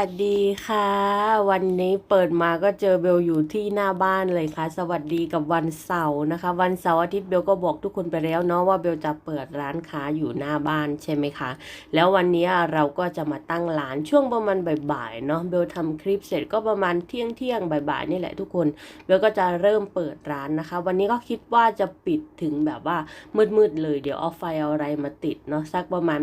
สวัสดีค่ะ วันนี้เปิดมาก็เจอเบลอยู่ที่หน้าบ้านเลยค่ะ สวัสดีกับวันเสาร์นะคะ วันเสาร์อาทิตย์เบลก็บอกทุกคนไปแล้วเนาะว่าเบลจะเปิดร้านค้าอยู่หน้าบ้านใช่ไหมคะ แล้ววันนี้เราก็จะมาตั้งร้านช่วงประมาณบ่ายๆเนาะเบลทำคลิปเสร็จก็ประมาณเที่ยงเที่ยงบ่ายๆนี่แหละทุกคนเบลก็จะเริ่มเปิดร้านนะคะ วันนี้ก็คิดว่าจะปิดถึงแบบว่ามืดๆเลย เดี๋ยวเอาไฟเอาอะไรมาติดเนาะสักประมาณ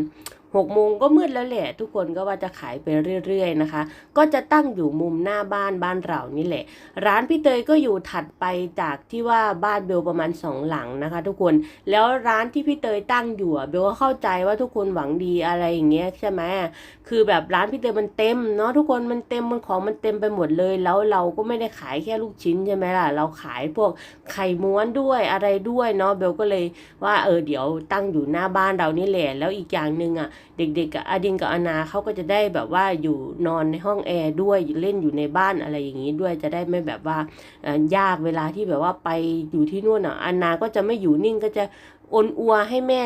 หกโมงก็มืดแล้วแหละ ทุกคนก็ว่าจะขายไปเรื่อยๆนะคะ ก็จะตั้งอยู่มุมหน้าบ้านบ้านเรานี่แหละ ร้านพี่เตยก็อยู่ถัดไปจากที่ว่าบ้านเบลประมาณสองหลังนะคะ ทุกคนแล้วร้านที่พี่เตยตั้งอยู่เบลก็เข้าใจว่าทุกคนหวังดีอะไรอย่างเงี้ยใช่ไหมคือแบบร้านพี่เตยมันเต็มเนาะทุกคนมันเต็มมันของมันเต็มไปหมดเลย แล้วเราก็ไม่ได้ขายแค่ลูกชิ้นใช่ไหมล่ะเราขายพวกไข่ม้วนด้วยอะไรด้วยเนาะเบลก็เลยว่าเออเดี๋ยวตั้งอยู่หน้าบ้านเรานี่แหละแล้วอีกอย่างหนึ่งอะเด็กๆกับอดินกับอนาเขาก็จะได้แบบว่าอยู่นอนในห้องแอร์ด้วยเล่นอยู่ในบ้านอะไรอย่างนี้ด้วยจะได้ไม่แบบว่ายากเวลาที่แบบว่าไปอยู่ที่นู่นอะอนาก็จะไม่อยู่นิ่งก็จะอนอัวให้แม่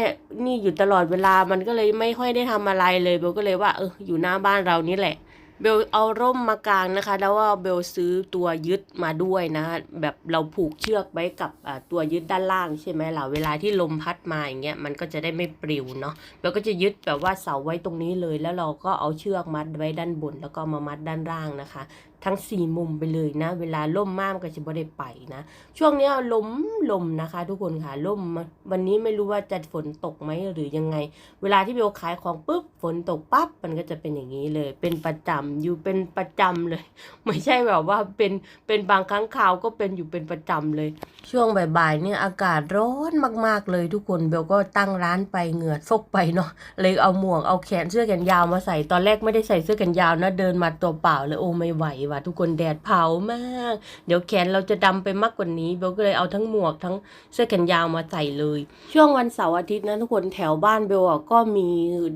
นี่อยู่ตลอดเวลามันก็เลยไม่ค่อยได้ทำอะไรเลยเบลก็เลยว่าเอออยู่หน้าบ้านเรานี่แหละ เบลเอาร่มมากางนะคะ แล้วว่าเบลซื้อตัวยึดมาด้วยนะแบบเราผูกเชือกไว้กับตัวยึดด้านล่างใช่ไหมล่ะเวลาที่ลมพัดมาอย่างเงี้ยมันก็จะได้ไม่ปลิวเนาะเบลก็จะยึดแบบว่าเสาไว้ตรงนี้เลย แล้วเราก็เอาเชือกมัดไว้ด้านบน แล้วก็มามัดด้านล่างนะคะ ทั้งสี่มุมไปเลยนะ เวลาล่มมากมันก็จะไม่ได้ไปนะ ช่วงนี้ลมลมนะคะ ทุกคนค่ะลมมวันนี้ไม่รู้ว่าจะฝนตกไหมหรือยังไง เวลาที่เบลขายของปุ๊บฝนตกปั๊บมันก็จะเป็นอย่างนี้เลย เป็นประจำอยู่เป็นประจำเลย ไม่ใช่แบบว่าเป็นเป็นบางครั้งคราวก็เป็นอยู่เป็นประจำเลย ช่วงบ่ายๆเนี่ยอากาศร้อนมากๆเลยทุกคนเบลก็ตั้งร้านไปเหงื่อซกไปเนาะเลยเอาหมวกเอาแขนเสื้อแขนยาวมาใส่ตอนแรกไม่ได้ใส่เสื้อแขนยาวนะเดินมาตัวเปล่าเลยโอ้ไม่ไหวว่ะทุกคนแดดเผามาก เดี๋ยวแขนเราจะดำไปมากกว่านี้เบลก็เลยเอาทั้งหมวกทั้งเสื้อแขนยาวมาใส่เลย ช่วงวันเสาร์อาทิตย์นะทุกคนแถวบ้านเบลก็มี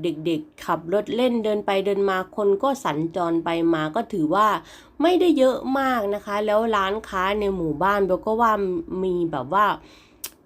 เด็กๆ ขับรถเล่นเดินไปเดินมาคนก็สัญจรไปมาก็ถือว่าไม่ได้เยอะมากนะคะ แล้วร้านค้าในหมู่บ้านเบลก็ว่ามีแบบว่า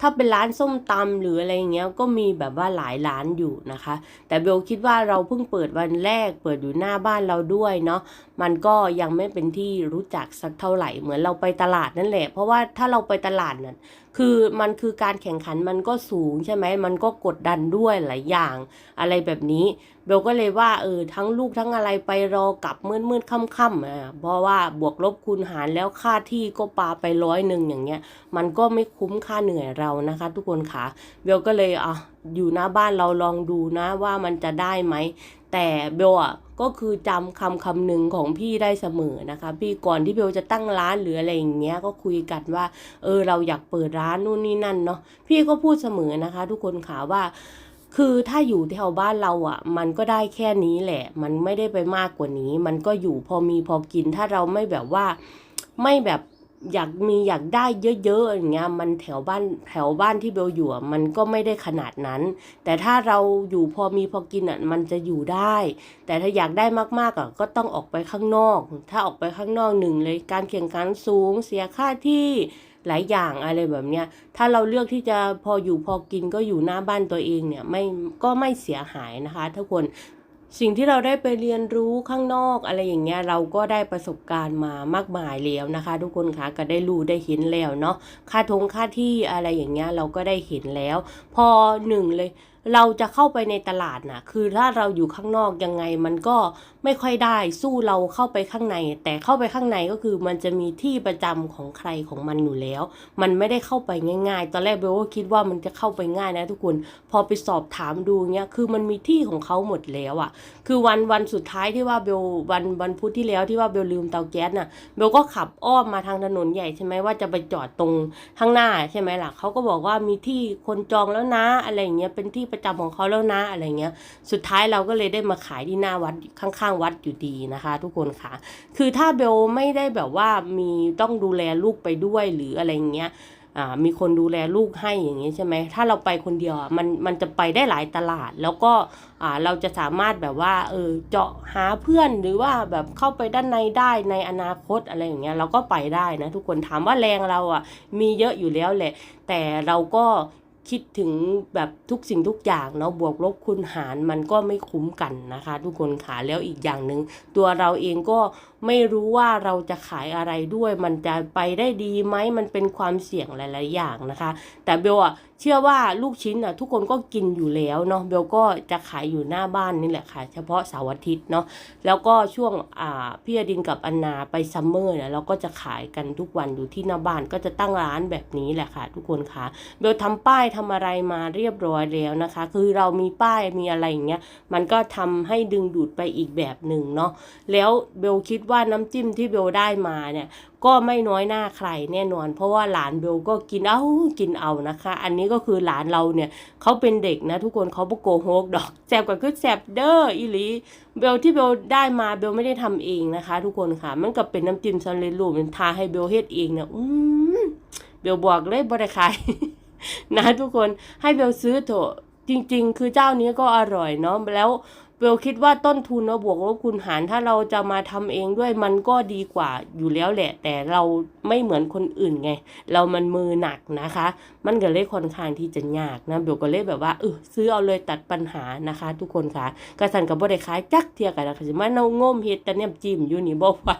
ถ้าเป็นร้านส้มตำหรืออะไรเงี้ยก็มีแบบว่าหลายร้านอยู่นะคะ แต่เบลคิดว่าเราเพิ่งเปิดวันแรกเปิดอยู่หน้าบ้านเราด้วยเนาะมันก็ยังไม่เป็นที่รู้จักสักเท่าไหร่เหมือนเราไปตลาดนั่นแหละ เพราะว่าถ้าเราไปตลาดน่ะคือมันคือการแข่งขันมันก็สูงใช่ไหมมันก็กดดันด้วยหลายอย่าง อะไรแบบนี้เบลก็เลยว่าเออทั้งลูกทั้งอะไรไปรอกลับมืดมืดๆค่ำๆอะเพราะว่าบวกลบคูณหารแล้วค่าที่ก็ปาไปร้อยหนึ่งอย่างเงี้ย มันก็ไม่คุ้มค่าเหนื่อยเรานะคะ ทุกคนค่ะเบลก็เลยอะอยู่หน้าบ้านเราลองดูนะว่ามันจะได้ไหม แต่เบลอะก็คือจำคำคำหนึ่งของพี่ได้เสมอนะคะ พี่ก่อนที่เบลจะตั้งร้านหรืออะไรอย่างเงี้ยก็คุยกันว่า เออเราอยากเปิดร้านนู่นนี่นั่นเนาะพี่ก็พูดเสมอนะคะ ทุกคนค่ะว่าคือถ้าอยู่แถวบ้านเราอะ มันก็ได้แค่นี้แหละ มันไม่ได้ไปมากกว่านี้ มันก็อยู่พอมีพอกินถ้าเราไม่แบบว่าไม่แบบ อยากมีอยากได้เยอะๆอย่างเงี้ยมันแถวบ้านแถวบ้านที่เบลอยู่มันก็ไม่ได้ขนาดนั้น แต่ถ้าเราอยู่พอมีพอกินอะมันจะอยู่ได้ แต่ถ้าอยากได้มากๆอะก็ต้องออกไปข้างนอก ถ้าออกไปข้างนอกหนึ่งเลยการแข่งขันสูงเสียค่าที่หลายอย่างอะไรแบบเนี้ยถ้าเราเลือกที่จะพออยู่พอกินก็อยู่หน้าบ้านตัวเองเนี่ยไม่ก็ไม่เสียหายนะคะทุกคน สิ่งที่เราได้ไปเรียนรู้ข้างนอกอะไรอย่างเงี้ยเราก็ได้ประสบการณ์มามากมายแล้วนะคะ ทุกคนคะก็ได้รู้ได้เห็นแล้วเนาะค่าทงค่าที่อะไรอย่างเงี้ยเราก็ได้เห็นแล้ว พอหนึ่งเลย เราจะเข้าไปในตลาดน่ะคือถ้าเราอยู่ข้างนอกยังไงมันก็ไม่ค่อยได้สู้เราเข้าไปข้างใน แต่เข้าไปข้างในก็คือมันจะมีที่ประจำของใครของมันอยู่แล้ว มันไม่ได้เข้าไปง่าย ๆ ตอนแรกเบลก็คิดว่ามันจะเข้าไปง่ายนะทุกคน พอไปสอบถามดูเงี้ยคือมันมีที่ของเขาหมดแล้วอะ่ะ คือวันวันสุดท้ายที่ว่าเบลวันวันพุธที่แล้วที่ว่าเบลลืมเตาแก๊สน่ะเบลก็ขับอ้อมมาทางถนนใหญ่ใช่ไหมว่าจะไปจอดตรงข้างหน้าใช่ไหมล่ะเขาก็บอกว่ามีที่คนจองแล้วนะอะไรอย่างเงี้ยเป็นที่ประจำของเขาแล้วนะอะไรเงี้ย สุดท้ายเราก็เลยได้มาขายที่หน้าวัดข้างๆ วัดอยู่ดีนะคะ ทุกคนค่ะ คือถ้าเบลไม่ได้แบบว่ามีต้องดูแลลูกไปด้วยหรืออะไรเงี้ยอ่ามีคนดูแลลูกให้อย่างนี้ใช่ไหม ถ้าเราไปคนเดียวมันมันจะไปได้หลายตลาด แล้วก็อ่าเราจะสามารถแบบว่าเออเจาะหาเพื่อนหรือว่าแบบเข้าไปด้านในได้ในอนาคตอะไรอย่างเงี้ยเราก็ไปได้นะทุกคนถามว่าแรงเราอะมีเยอะอยู่แล้วแหละ แต่เราก็ คิดถึงแบบทุกสิ่งทุกอย่างเนาะบวกลบคูณหารมันก็ไม่คุ้มกันนะคะ ทุกคนค่ะแล้วอีกอย่างหนึ่งตัวเราเองก็ไม่รู้ว่าเราจะขายอะไรด้วย มันจะไปได้ดีไหมมันเป็นความเสี่ยงหลาย ๆ อย่างนะคะ แต่เบลอะเชื่อว่าลูกชิ้นอะทุกคนก็กินอยู่แล้วเนาะเบลก็จะขายอยู่หน้าบ้านนี่แหละค่ะเฉพาะเสาร์อาทิตย์เนาะแล้วก็ช่วงอ่าพี่อดินกับอันนาไปซัมเมอร์เนี่ยเราก็จะขายกันทุกวันอยู่ที่หน้าบ้านก็จะตั้งร้านแบบนี้แหละค่ะ ทุกคนค่ะเบลทำป้ายทำอะไรมาเรียบร้อยแล้วนะคะ คือเรามีป้ายมีอะไรอย่างเงี้ยมันก็ทำให้ดึงดูดไปอีกแบบหนึ่งเนาะแล้วเบลคิดว่าน้ำจิ้มที่เบลได้มาเนี่ยก็ไม่น้อยหน้าใครแน่นอน เพราะว่าหลานเบลก็กินเอากินเอานะคะ อันนี้ก็คือหลานเราเนี่ยเขาเป็นเด็กนะ ทุกคนเขาบ่โกหกดอกแสบกว่าคือแสบเด้ออีหลีเบลที่เบลได้มาเบลไม่ได้ทำเองนะคะ ทุกคนค่ะ มันก็เป็นน้ำจิ้มสำเร็จรูปมันทาให้เบลเฮ็ดเองเนี่ยอืมเบลบอกเลยบ่ได้ขายนะทุกคนให้เบลซื้อเถอะจริง ๆ คือเจ้านี้ก็อร่อยเนาะแล้ว เบลคิดว่าต้นทุนเราบวกลบคูณหารถ้าเราจะมาทำเองด้วยมันก็ดีกว่าอยู่แล้วแหละ แต่เราไม่เหมือนคนอื่นไง เรามันมือหนักนะคะ มันก็เลยค่อนข้างที่จะยากนะเบลก็เลยแบบว่าเออซื้อเอาเลยตัดปัญหานะคะ ทุกคนค่ะกระสันกับบ่ได้ขายจักเทียกันนะคะสิมาเนาง่มเฮ็ดแต่เนี่ยจิ้มอยู่นี่บ่ไหว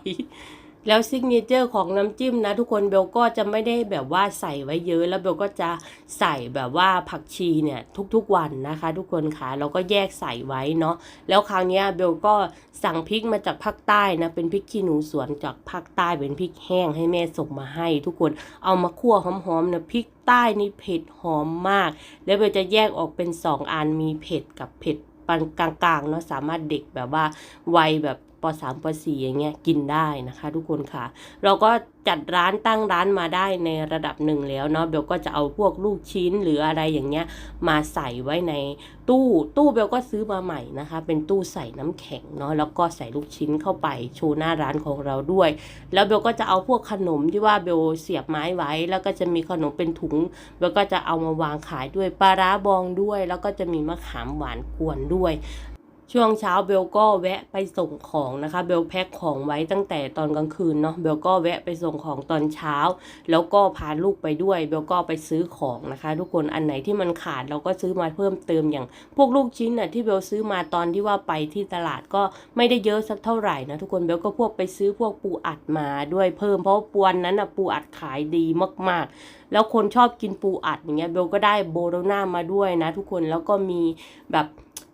แล้วซิกเนเจอร์ของน้ำจิ้มนะทุกคนเบลก็จะไม่ได้แบบว่าใส่ไว้เยอะ แล้วเบลก็จะใส่แบบว่าผักชีเนี่ยทุกๆวันนะคะ ทุกคนค่ะเราก็แยกใส่ไว้เนาะแล้วคราวนี้เบลก็สั่งพริกมาจากภาคใต้นะเป็นพริกขี้หนูสวนจากภาคใต้เป็นพริกแห้งให้แม่ส่งมาให้ ทุกคนเอามาคั่วหอมๆนะพริกใต้นี่เผ็ดหอมมาก แล้วเบลจะแยกออกเป็นสองอันมีเผ็ดกับเผ็ดปานกลางๆเนาะสามารถเด็กแบบว่าวัยแบบ ปสามปสี่อย่างเงี้ยกินได้นะคะ ทุกคนค่ะ เราก็จัดร้านตั้งร้านมาได้ในระดับหนึ่งแล้วเนาะเบลก็จะเอาพวกลูกชิ้นหรืออะไรอย่างเงี้ยมาใส่ไว้ในตู้ตู้เบลก็ซื้อมาใหม่นะคะ เป็นตู้ใส่น้ำแข็งเนาะแล้วก็ใส่ลูกชิ้นเข้าไปโชว์หน้าร้านของเราด้วย แล้วเบลก็จะเอาพวกขนมที่ว่าเบลเสียบไม้ไว้ แล้วก็จะมีขนมเป็นถุงเบลก็จะเอามาวางขายด้วยปลาร้าบองด้วย แล้วก็จะมีมะขามหวานกวนด้วย ช่วงเช้าเบลก็แวะไปส่งของนะคะเบลแพ็คของไว้ตั้งแต่ตอนกลางคืนเนาะเบลก็แวะไปส่งของตอนเช้า แล้วก็พาลูกไปด้วยเบลก็ไปซื้อของนะคะ ทุกคนอันไหนที่มันขาดเราก็ซื้อมาเพิ่มเติมอย่าง พวกลูกชิ้นน่ะที่เบลซื้อมาตอนที่ว่าไปที่ตลาดก็ไม่ได้เยอะสักเท่าไหร่นะทุกคนเบลก็พวกไปซื้อพวกปูอัดมาด้วยเพิ่มเพราะปวนนั้นน่ะปูอัดขายดีมากๆ แล้วคนชอบกินปูอัดอย่างเงี้ยเบลก็ได้โบโลน่ามาด้วยนะ ทุกคนแล้วก็มีแบบ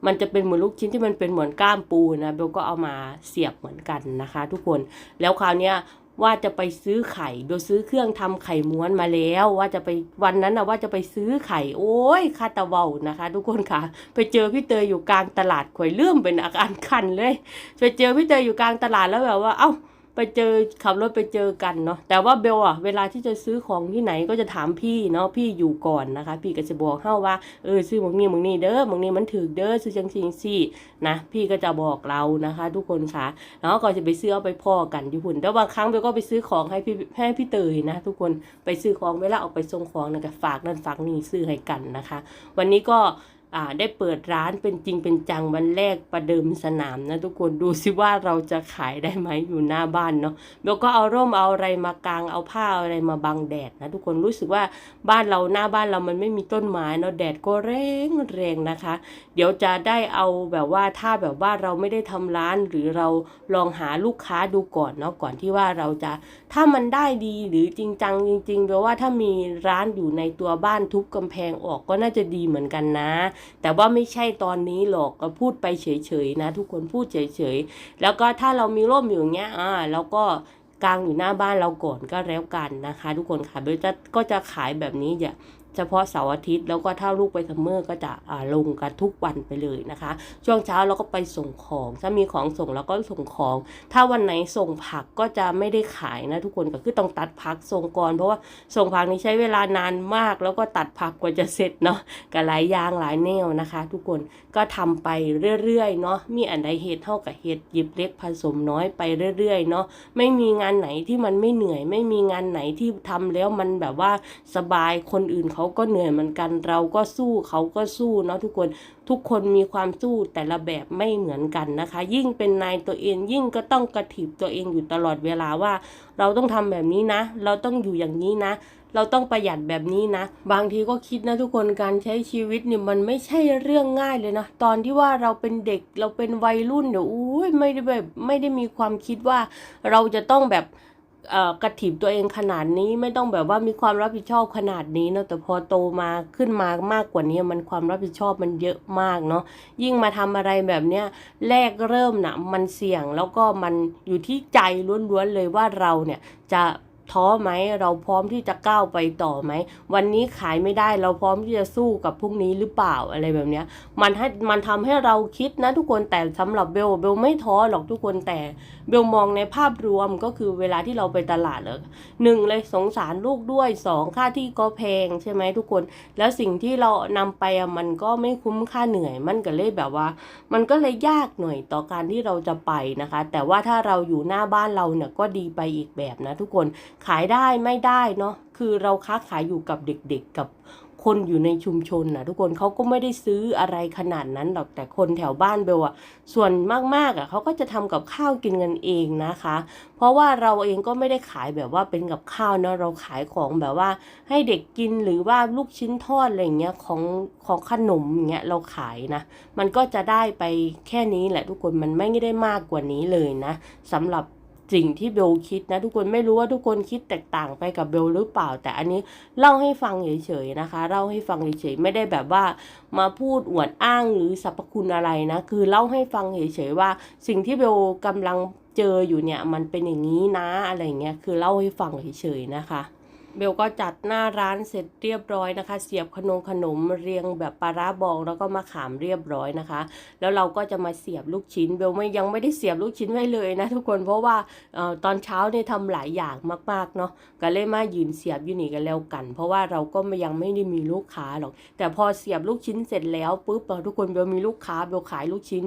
มันจะเป็นเหมือนลูกชิ้นที่มันเป็นเหมือนก้ามปูนะเบลก็เอามาเสียบเหมือนกันนะคะ ทุกคนแล้วคราวเนี้ยว่าจะไปซื้อไข่เบลซื้อเครื่องทำไข่ม้วนมาแล้ว ว่าจะไปวันนั้นนะว่าจะไปซื้อไข่ โอ้ยคาตาเวานะคะ ทุกคนค่ะ ไปเจอพี่เตยอยู่กลางตลาดข่อยเลื่อมเป็นอาการคันเลย ไปเจอพี่เตยอยู่กลางตลาดแล้วแบบว่า เอ้า ไปเจอขับรถไปเจอกันเนาะแต่ว่าเบลอะเวลาที่จะซื้อของที่ไหนก็จะถามพี่เนาะพี่อยู่ก่อนนะคะ พี่ก็จะบอกเฮาว่าเออซื้อมองนี้หมองนี้เด้อมองนี้มันถือเด้อซื้อจังซี่จังซี่นะพี่ก็จะบอกเรานะคะ ทุกคนค่ะแล้วก็จะไปซื้อเอาไปพ่อกันอยู่หุ่นแต่บางครั้งเบลก็ไปซื้อของให้พี่ให้พี่เตยนะ ทุกคนไปซื้อของเวลาออกไปส่งของนะก็ฝากนั่นฝากนี่ซื้อให้กันนะคะ วันนี้ก็ ได้เปิดร้านเป็นจริงเป็นจังวันแรกประเดิมสนามนะทุกคนดูสิว่าเราจะขายได้ไหมอยู่หน้าบ้านเนาะเบลก็เอาร่มเอาอะไรมากางเอาผ้าอะไรมาบังแดดนะทุกคนรู้สึกว่าบ้านเราหน้าบ้านเรามันไม่มีต้นไม้เนาะแดดก็แรงแรงนะคะ เดี๋ยวจะได้เอาแบบว่าถ้าแบบว่าเราไม่ได้ทำร้านหรือเราลองหาลูกค้าดูก่อนเนาะก่อนที่ว่าเราจะถ้ามันได้ดีหรือจริงจังจริงๆแปลว่าถ้ามีร้านอยู่ในตัวบ้านทุบกำแพงออกก็น่าจะดีเหมือนกันนะแต่ว่าไม่ใช่ตอนนี้หรอกก็พูดไปเฉยๆนะ ทุกคนพูดเฉยๆ แล้วก็ถ้าเรามีร่มอยู่อย่างเงี้ยอ่าแล้วก็กางอยู่หน้าบ้านเราก่อนก็แล้วกันนะคะ ทุกคนค่ะเบลจะก็จะขายแบบนี้อย่า เฉพาะเสาร์อาทิตย์แล้วก็ถ้าลูกไปซัมเมอร์ก็จะลงกันทุกวันไปเลยนะคะ ช่วงเช้าเราก็ไปส่งของ ถ้ามีของส่งเราก็ส่งของ ถ้าวันไหนส่งผักก็จะไม่ได้ขายนะทุกคนก็คือต้องตัดผักส่งก่อนเพราะว่าส่งผักนี่ใช้เวลานานมาก แล้วก็ตัดผักกว่าจะเสร็จเนาะก็หลายยางหลายแนวนะคะ ทุกคนก็ทำไปเรื่อยๆเนาะมีอันใดเหตุเท่ากับเหตุหยิบเล็กผสมน้อยไปเรื่อยๆเนาะไม่มีงานไหนที่มันไม่เหนื่อย ไม่มีงานไหนที่ทำแล้วมันแบบว่าสบายคนอื่นเขาาก็เหนื่อยเหมือนกัน เราก็สู้เขาก็สู้เนาะทุกคนทุกคนมีความสู้แต่ละแบบไม่เหมือนกันนะคะ ยิ่งเป็นนายตัวเองยิ่งก็ต้องกระถิบตัวเองอยู่ตลอดเวลาว่า เราต้องทำแบบนี้นะ เราต้องอยู่อย่างนี้นะเราต้องประหยัดแบบนี้นะ บางทีก็คิดนะทุกคนการใช้ชีวิตเนี่ยมันไม่ใช่เรื่องง่ายเลยนะ ตอนที่ว่าเราเป็นเด็กเราเป็นวัยรุ่นเดี๋ยวอุ้ยไม่ได้แบบไม่ได้มีความคิดว่าเราจะต้องแบบ กระถิบตัวเองขนาดนี้ไม่ต้องแบบว่ามีความรับผิดชอบขนาดนี้เนาะแต่พอโตมาขึ้นมามากกว่านี้มันความรับผิดชอบมันเยอะมากเนาะยิ่งมาทำอะไรแบบเนี้ยแรกเริ่มนะมันเสี่ยงแล้วก็มันอยู่ที่ใจล้วนๆเลยว่าเราเนี่ยจะ ท้อไหมเราพร้อมที่จะก้าวไปต่อไหม วันนี้ขายไม่ได้เราพร้อมที่จะสู้กับพรุ่งนี้หรือเปล่าอะไรแบบเนี้ย มันให้มันทำให้เราคิดนะทุกคนแต่สำหรับเบลเบลไม่ท้อหรอกทุกคนแต่เบลมองในภาพรวมก็คือเวลาที่เราไปตลาดเลยหนึ่งเลยสงสารลูกด้วยสองค่าที่ก็แพงใช่ไหมทุกคน แล้วสิ่งที่เรานำไปมันก็ไม่คุ้มค่าเหนื่อยมันก็เลยแบบว่า มันก็เลยยากหน่อยต่อการที่เราจะไปนะคะ แต่ว่าถ้าเราอยู่หน้าบ้านเราเนี่ยก็ดีไปอีกแบบนะทุกคนขายได้ไม่ได้เนาะคือเราค้าขายอยู่กับเด็กๆกับคนอยู่ในชุมชนนะทุกคนเขาก็ไม่ได้ซื้ออะไรขนาดนั้นหรอกแต่คนแถวบ้านเบลอะส่วนมากๆอะเขาก็จะทำกับข้าวกินกันเองนะคะ เพราะว่าเราเองก็ไม่ได้ขายแบบว่าเป็นกับข้าวเนาะเราขายของแบบว่า ให้เด็กกินหรือว่าลูกชิ้นทอดอะไรเงี้ยของของขนมอย่างเงี้ยเราขายนะ มันก็จะได้ไปแค่นี้แหละทุกคนมันไม่ได้มากกว่านี้เลยนะสำหรับ สิ่งที่เบลคิดนะทุกคนไม่รู้ว่าทุกคนคิดแตกต่างไปกับเบลหรือเปล่า แต่อันนี้เล่าให้ฟังเฉยๆนะคะเล่าให้ฟังเฉยๆไม่ได้แบบว่า มาพูดอวดอ้างหรือสรรพคุณอะไรนะคือเล่าให้ฟังเฉยๆว่า สิ่งที่เบลกำลังเจออยู่เนี่ยมันเป็นอย่างนี้นะอะไรเงี้ยคือเล่าให้ฟังเฉยๆนะคะ เบลก็จัดหน้าร้านเสร็จเรียบร้อยนะคะ เสียบขนมขนมเรียงแบบปลาร้าบองแล้วก็มาขามเรียบร้อยนะคะ แล้วเราก็จะมาเสียบลูกชิ้นเบลไม่ยังไม่ได้เสียบลูกชิ้นไว้เลยนะทุกคนเพราะว่าออตอนเช้าเนี่ยทำหลายอย่างมากๆเนาะก็เลยมายืนเสียบอยู่นี่กันแล้วกัน เพราะว่าเราก็ยังไม่ได้มีลูกค้าหรอกแต่พอเสียบลูกชิ้นเสร็จแล้วปุ๊บทุกคนเบลมีลูกค้าเบลขายลูกชิ้น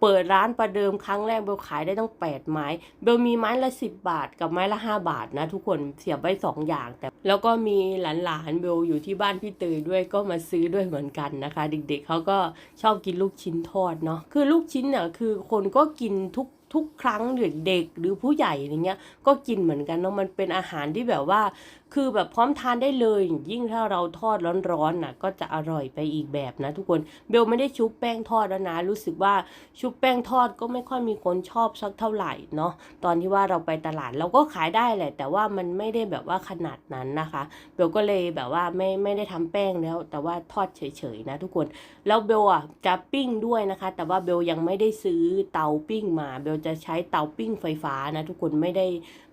เปิดร้านประเดิมครั้งแรกเบลขายได้ตั้ง 8 ไม้ เบลมีไม้ละ 10 บาทกับไม้ละ 5 บาทนะ ทุกคนเสียบไว้ 2 อย่าง แต่แล้วก็มีหลานๆเบลอยู่ที่บ้านพี่เตยด้วยก็มาซื้อด้วยเหมือนกันนะคะ เด็กๆเขาก็ชอบกินลูกชิ้นทอดเนาะคือลูกชิ้นเนี่ยคือคนก็กินทุก ทุกครั้งเด็กหรือผู้ใหญ่อย่างเงี้ยก็กินเหมือนกันเนาะมันเป็นอาหารที่แบบว่า คือแบบพร้อมทานได้เลย ยิ่งถ้าเราทอดร้อนๆน่ะ ก็จะอร่อยไปอีกแบบนะทุกคนเบลไม่ได้ชุบแป้งทอดแล้วนะ รู้สึกว่าชุบแป้งทอดก็ไม่ค่อยมีคนชอบสักเท่าไหร่เนาะตอนที่ว่าเราไปตลาดเราก็ขายได้แหละ แต่ว่ามันไม่ได้แบบว่าขนาดนั้นนะคะเบลก็เลยแบบว่าไม่ไม่ได้ทำแป้งแล้ว แต่ว่าทอดเฉยๆนะทุกคนแล้วเบลอะจะปิ้งด้วยนะคะ แต่ว่าเบลยังไม่ได้ซื้อเตาปิ้งมาเบลจะใช้เตาปิ้งไฟฟ้านะทุกคนไม่ได้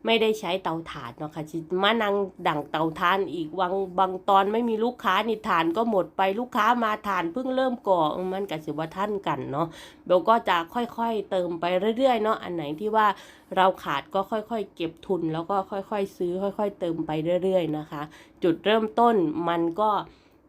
ไม่ได้ใช้เตาถ่านเนาะค่ะมานั่งดั่งเตาถ่านอีกบางบางตอนไม่มีลูกค้านี่ถ่านก็หมดไปลูกค้ามาถ่านเพิ่งเริ่มก่อมันกับสิว่าท่านกันเนาะเบลก็จะค่อยๆเติมไปเรื่อยๆเนาะอันไหนที่ว่าเราขาดก็ค่อยๆ เก็บทุนแล้วก็ค่อยๆ ซื้อค่อย ๆ เติมไปเรื่อย ๆ นะคะ จุดเริ่มต้นมันก็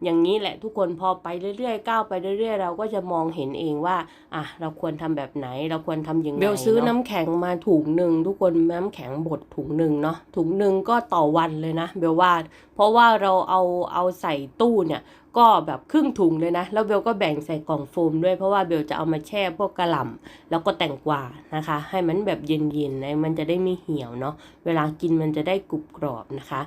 อย่างนี้แหละทุกคนพอไปเรื่อยๆก้าวไปเรื่อยๆ เราก็จะมองเห็นเองว่าอะเราควรทำแบบไหน เราควรทำยังไงเบลซื้อน้ำแข็งมาถุงหนึ่งทุกคนน้ำแข็งบดถุงหนึ่งเนาะถุงหนึ่งก็ต่อวันเลยนะเบลว่า เพราะว่าเราเอาเอาใส่ตู้เนี่ยก็แบบครึ่งถุงเลยนะ แล้วเบลก็แบ่งใส่กล่องโฟมด้วยเพราะว่าเบลจะเอามาแช่พวกกระหล่ำแล้วก็แตงกวานะคะ ให้มันแบบเย็นๆนะมันจะได้ไม่เหี่ยวเนาะเวลากินมันจะได้กรุบกรอบนะคะ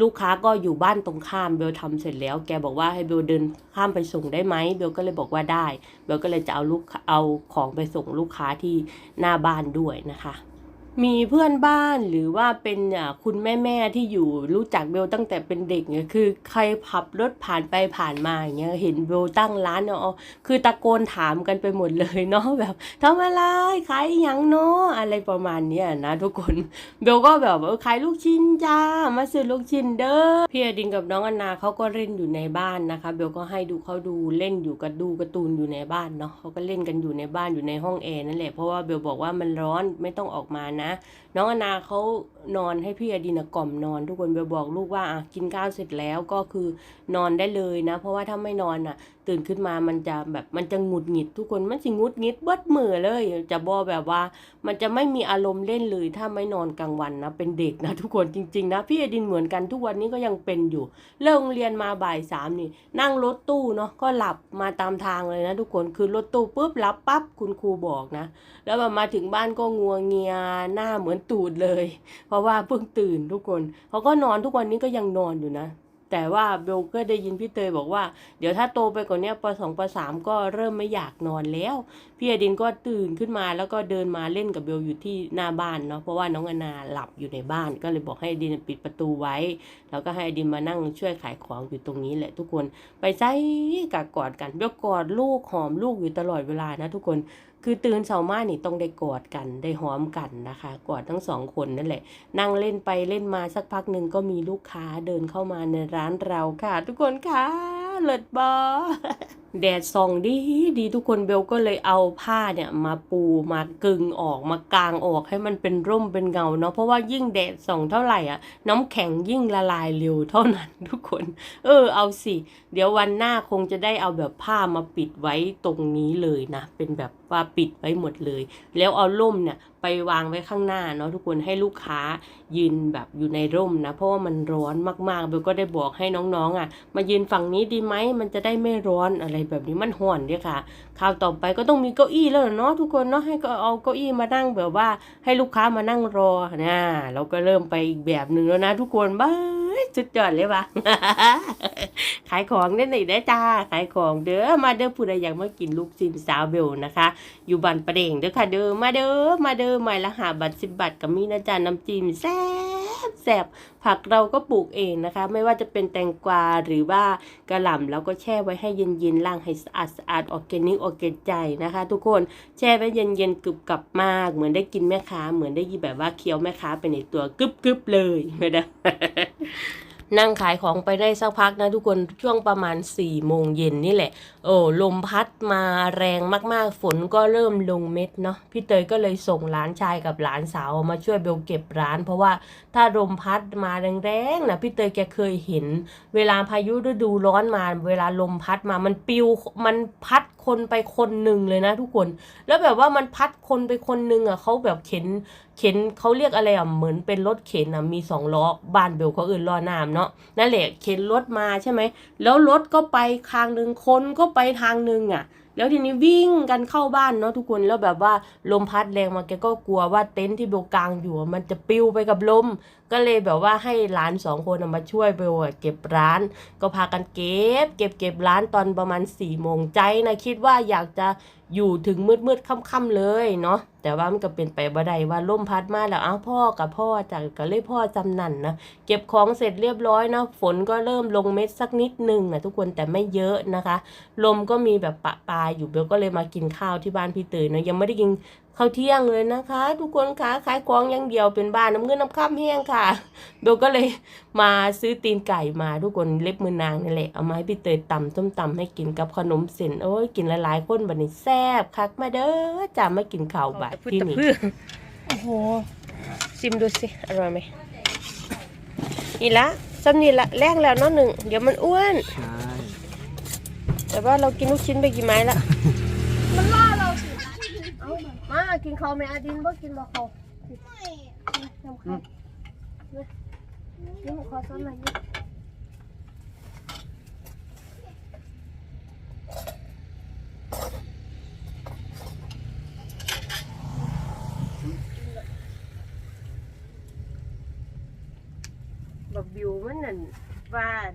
ลูกค้าก็อยู่บ้านตรงข้ามเบลทำเสร็จแล้ว แกบอกว่าให้เบลเดินข้ามไปส่งได้ไหมเบลก็เลยบอกว่าได้เบลก็เลยจะเอาลูกเอาของไปส่งลูกค้าที่หน้าบ้านด้วยนะคะ มีเพื่อนบ้านหรือว่าเป็นคุณแม่แม่ๆที่อยู่รู้จักเบลตั้งแต่เป็นเด็กเนี่ยคือใครขับรถผ่านไปผ่านมาอย่างเงี้ยเห็นเบลตั้งร้านเนาะคือตะโกนถามกันไปหมดเลยเนาะแบบทำอะไรขายอหยังเนาะอะไรประมาณเนี้ยนะทุกคนเบลก็แบบเออขายลูกชิ้นจ้ามาซื้อลูกชิ้นเด้อพี่อดินกับน้องอนนาเขาก็เล่นอยู่ในบ้านนะคะ เบลก็ให้ดูเขาดูเล่นอยู่กับดูการ์ตูนอยู่ในบ้านเนาะเขาก็เล่นกันอยู่ในบ้านอยู่ในห้องแอร์นั่นแหละเพราะว่าเบลบอกว่ามันร้อนไม่ต้องออกมานะ there. น้องอนาเขานอนให้พี่อดินกล่อมนอน ทุกคนไปบอกลูกว่าอะกินข้าวเสร็จแล้วก็คือนอนได้เลยนะ เพราะว่าถ้าไม่นอนอะ ตื่นขึ้นมามันจะแบบมันจะหงุดหงิด ทุกคนมันสิงุดหงิดเบิดมือเลย จะบอแบบว่า มันจะไม่มีอารมณ์เล่นเลย ถ้าไม่นอนกลางวันนะเป็นเด็กนะ ทุกคนจริงๆนะพี่อดินเหมือนกันทุกวันนี้ก็ยังเป็นอยู่เลิกโรงเรียนมาบ่ายสามนี่ นั่งรถตู้เนาะก็หลับมาตามทางเลยนะ ทุกคนคือรถตู้ปุ๊บหลับปั๊บคุณครูบอกนะ แล้วแบบมาถึงบ้านก็งัวเงียหน้าเหมือนตูดเลย เพราะว่าเพิ่งตื่นทุกคนเขาก็นอนทุกวันนี้ก็ยังนอนอยู่นะ แต่ว่าเบลก็ได้ยินพี่เตยบอกว่า เดี๋ยวถ้าโตไปกว่านี้ปสองปสามก็เริ่มไม่อยากนอนแล้ว พี่อดินก็ตื่นขึ้นมาแล้วก็เดินมาเล่นกับเบลอยู่ที่หน้าบ้านเนาะเพราะว่าน้องอนาหลับอยู่ในบ้าน ก็เลยบอกให้อดินปิดประตูไว้ แล้วก็ให้อดินมานั่งช่วยขายของอยู่ตรงนี้แหละทุกคนไปใจกักกอดกันเบลกอดลูกหอมลูกอยู่ตลอดเวลานะทุกคน คือตื่นเสามานี่ต้องได้กอดกันได้หอมกันนะคะกอดทั้งสองคนนั่นแหละ นั่งเล่นไปเล่นมาสักพักหนึ่งก็มีลูกค้าเดินเข้ามาในร้านเราค่ะ ทุกคนค่ะเลิศบอ แดดส่องดีดีทุกคนเบลก็เลยเอาผ้าเนี่ยมาปูมากึงออกมากางออกให้มันเป็นร่มเป็นเงาเนาะเพราะว่ายิ่งแดดส่องเท่าไหร่อะ น้ำแข็งยิ่งละลายเร็วเท่านั้นทุกคน เออเอาสิ เดี๋ยววันหน้าคงจะได้เอาแบบผ้ามาปิดไว้ตรงนี้เลยนะ เป็นแบบว่าปิดไว้หมดเลย แล้วเอาร่มเนี่ย ไปวางไว้ข้างหน้าเนาะทุกคนให้ลูกค้ายืนแบบอยู่ในร่มนะ เพราะว่ามันร้อนมากๆเบลก็ได้บอกให้น้องๆอะ มายืนฝั่งนี้ดีไหมมันจะได้ไม่ร้อนอะไรแบบนี้มันห่อนด้วยค่ะคราวต่อไปก็ต้องมีเก้าอี้แล้วเนาะทุกคนเนาะให้ก็เอาเก้าอี้มานั่งแบบว่าให้ลูกค้ามานั่งรอนะเราก็เริ่มไปอีกแบบหนึ่งแล้วนะ ทุกคนบ้า สุดยอดเลยว่ะขายของได้หนได้จ้า ขายของเด้อ มาเด้อผู้ใดอยากมากินลูกชิ้นสาวเบลนะคะ อยู่บันประเดงเด้อค่ะเด้อ มาเด้อ มาเด้อใหม่ละหาบัตรสิบบาทกับมีนะจ๊ะน้ำจิ้มแซ่บ แซ่บผักเราก็ปลูกเองนะคะ ไม่ว่าจะเป็นแตงกวาหรือว่ากระหล่ำเราก็แช่ไว้ให้เย็นๆล้างให้สะอาดสะอาดออร์แกนิกออร์แกนใจนะคะ ทุกคนแช่ไว้เย็นๆกรึบกรับมาก เหมือนได้กินแม่ค้า เหมือนได้ยินแบบว่าเคี้ยวแม่ค้าไปในตัวกรึบๆเลยไม่ได้ นั่งขายของไปได้สักพักนะทุกคนช่วงประมาณ4ี่โมงเย็นนี่แหละ โอ้ลมพัดมาแรงมากๆ ฝนก็เริ่มลงเม็ดเนาะพี่เตยก็เลยส่งหลานชายกับหลานสาวมาช่วยเบลเก็บร้าน เพราะว่าถ้าลมพัดมาแรงๆนะพี่เตยแกเคยเห็น เวลาพายุฤดูร้อนมา เวลาลมพัดมามันปิวมันพัด คนไปคนหนึ่งเลยนะทุกคน แล้วแบบว่ามันพัดคนไปคนหนึ่งอะเขาแบบเข็น เข็นเขาเรียกอะไรอะเหมือนเป็นรถเข็นอะมีสองล้อบ้านเบลเขาอื่นล้อน้ำเนาะนั่นแหละเข็นรถมาใช่ไหมแล้วรถก็ไปทางหนึ่งคนก็ไปทางหนึ่งอะแล้วทีนี้วิ่งกันเข้าบ้านเนาะทุกคนแล้วแบบว่าลมพัดแรงมาแกก็กลัวว่าเต็นท์ที่เบลกางอยู่มันจะปลิวไปกับลม ก็เลยแบบว่าให้หลานสองคนอะมาช่วยเบลเก็บร้าน ก็พากันเก็บ เก็บเก็บร้านตอนประมาณสี่โมงใจนะคิดว่าอยากจะอยู่ถึงมืดมืดๆค่ำๆเลยเนาะแต่ว่ามันก็เป็นไปบ่ได้ว่าล่มพัดมาแล้วอ้าวพ่อกับพ่อจากก็เลยพ่อจำนันนะเก็บของเสร็จเรียบร้อยนะฝนก็เริ่มลงเม็ดสักนิดหนึงนะทุกคนแต่ไม่เยอะนะคะ ลมก็มีแบบปะปายอยู่เบลก็เลยมากินข้าวที่บ้านพี่เตยเนาะยังไม่ได้กิน ข้าวเที่ยงเลยนะคะ ทุกคนคะขายของอย่างเดียวเป็นบ้านน้ำเงินน้ำข้ามแห้งค่ะเบลก็เลยมาซื้อตีนไก่มาทุกคนเล็บมือนางนี่แหละเอามาให้พี่เตยตำต้มตำให้กินกับขนมเส้นโอ้ยกินหลายๆคนบัดนี้แซ่บคักมาเด้อจ้ามากินข้าวบาดที่นี่โอ้โหชิมดูสิอร่อยไหมนี่ละซ้ำนี่ละแรงแล้วเน้อหนึ่งเดี๋ยวมันอ้วนใช่แต่ว่าเรากินลูกชิ้นไปกี่ไม้ละมันล่อเราสิ มากินข้าวไหมอาดินบ่กินบ่ข้าวไม่น้ำข้าวกินข้าวซ้ำหน่อยนี่บักบิวมันนั่นบ้าน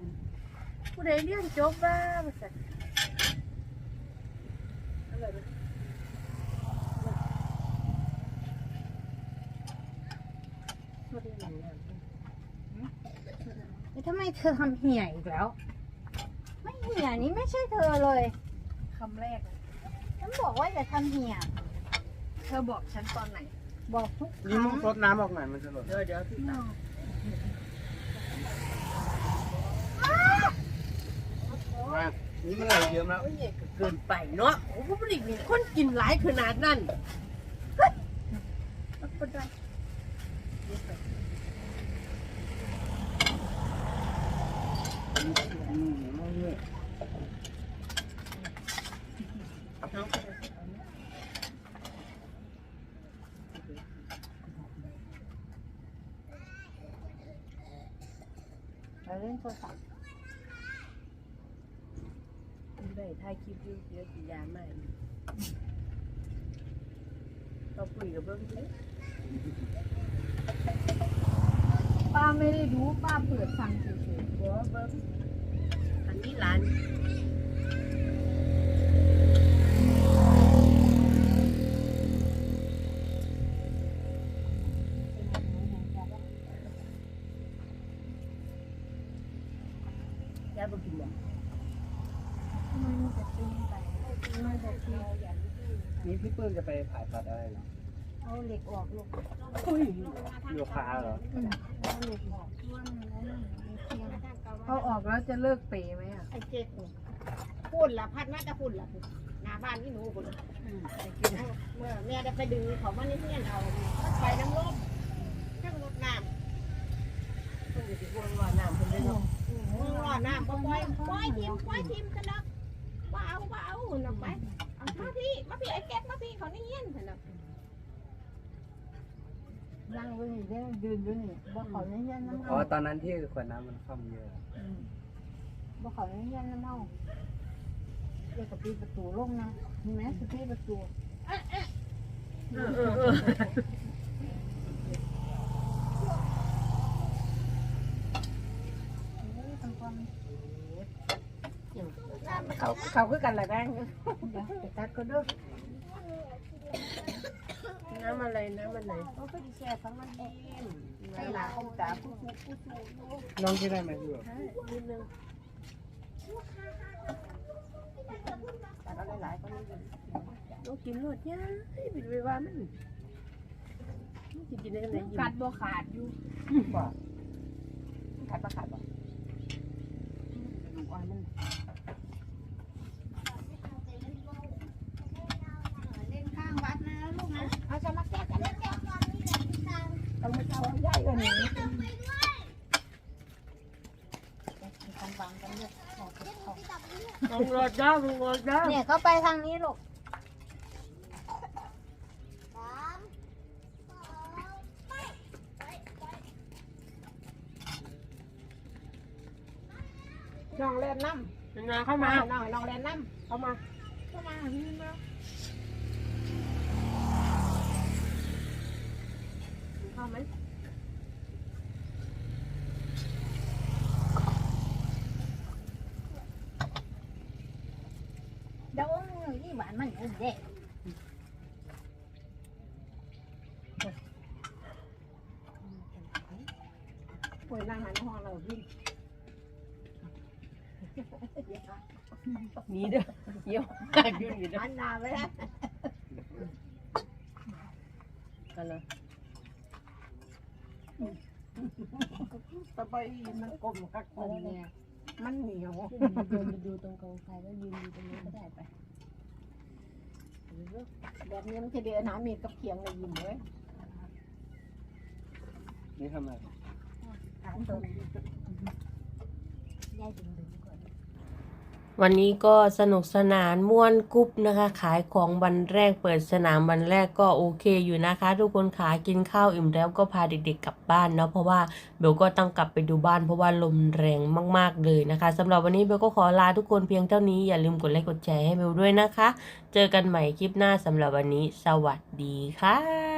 ผู้ใดเรียนจบบ้ามาสัตว์อะไรนะ ไม่ได้เรียนงาน แล้วทำไม เธอทำเหี่ยอีกแล้ว ไม่เหี่ยนี่ไม่ใช่เธอเลยคำแรกอะฉันบอกว่าอย่าทำเหี่ย เธอบอกฉันตอนไหน บอกทุกคนี่รั้งมุกรดน้ำออกหน่อยมันจะหล่นเดี๋ยวเดี๋ยวพี่ตามานี่มันอะไรเยอะแล้วโอ้ยเกินไปเนาะโอ้โหไม่ได้มีคนกินหลายขนาดนั้นเฮ้ยรับบ่ได้ เราเล่นโทรศัพท์ได้ถ่ายคลิปอยู่เยอะกี่ยามมากเราคุยกับเบิ้งเลยไม่ได้ดูป้าเปิดฟังเฉยๆเดี๋ยวเบิ้ง นนี้ร้านยายบอกกินบ่มันจะตีไปมันจะตีนี่พี่ปื้มจะไปผ่าตัดอะไรเหรอเอาเหล็กออกลูกโยคะเหรอเอาเหล็กออกช่วงนั้นเคียงเอาออกแล้ว จะเลิกเปย์ไหมอะไอ้เจ๊กนี่พูดละพัดมาจะพูดละพูดหน้าบ้านนี่หนูพูดละเมื่อแม่ได้ไปดึงเขามาในเงี้ยเอามันไปน้ำลมเครื่องรดน้ำเพิ่นจะสิพูดว่าน้ำเพิ่นได้เนาะมึงรอน้ำก็ปล่อยปล่อยทิมปล่อยทิมกันเนาะว่าเอาว่าเอาหนักไปเอามาพี่มาพี่ไอ้แก๊กมาพี่เขาในเงี้ยเนาะนั่งอยู่นี่เด้อยืนอยู่นี่บ่เขาในเงี้ยน้ำอ๋อเมาตอนนั้นที่ขวดน้ำมันค่ำเยอะ บ่เขาเงี้ยน้ำเมาเดี๋ยวกับปีประตูลงนะเห็นไหมสิปีประตูเออเออเออเขาเขาคือกันแหละแดงเดี๋ยวไปตัดก็ด้อน้ำอะไรน้ำอะไรก็จะแช่ทั้งมันเองใช่หนาคงตาผู้ผู้ผู้ผู้น้องคิดได้ไหมพี่แบบนิดนึง แต่ก็หลายๆคนนี่ต้องกินรสย่าให้เป็นเวลามันมันสิกินได้กันไหนยิ้กัมดบ่ขาดอยู่บอกขาดประขาดบอกอ่อนมัน เล่นข้างวัดนะลูกนะเอาจะมาแก้กันแล้วแก้กันนี่แหละพี่ตังเอามาเอาใหญ่กว่านี้ทำฟังกันด้วยขอเก็บของ ลอ งรสจ้าลองรสจ้าเนี่ยเขาไปทางนี้ลูกน้องเล่นน้ำเป็นไงเข้ามาน้องน้องเล่นน้ำเข้ามาเข้ามาพี่มาเข้าไหม เดี๋ยวนี่หวานมันอุ่น เด็กป่วยนั่งหันห้องเราพี่มีเด้อเยี่ยวยืนอยู่เด้อหันหน้าไปแล้วกันเลยตะไปมันกลมกักกลมเนี่ยมันเหนียวเดินดูตรงกองไฟแล้วยืนอยู่ตรงนี้ก็ได้ไป แบบนี้มันจะเดือดหามีดกับเขียงเลยยินเลยนี่ทำอะไรถามตัวยายดึงดึงก่อน วันนี้ก็สนุกสนานม่วนกุ๊บนะคะ ขายของวันแรกเปิดสนามวันแรกก็โอเคอยู่นะคะ ทุกคนขากินข้าวอิ่มแล้วก็พาเด็กๆกลับบ้านเนาะเพราะว่าเบลก็ต้องกลับไปดูบ้าน เพราะว่าลมแรงมากๆเลยนะคะสำหรับวันนี้เบลก็ขอลาทุกคนเพียงเท่านี้อย่าลืมกดไลค์กดแชร์ให้เบลด้วยนะคะ เจอกันใหม่คลิปหน้าสำหรับวันนี้ สวัสดีค่ะ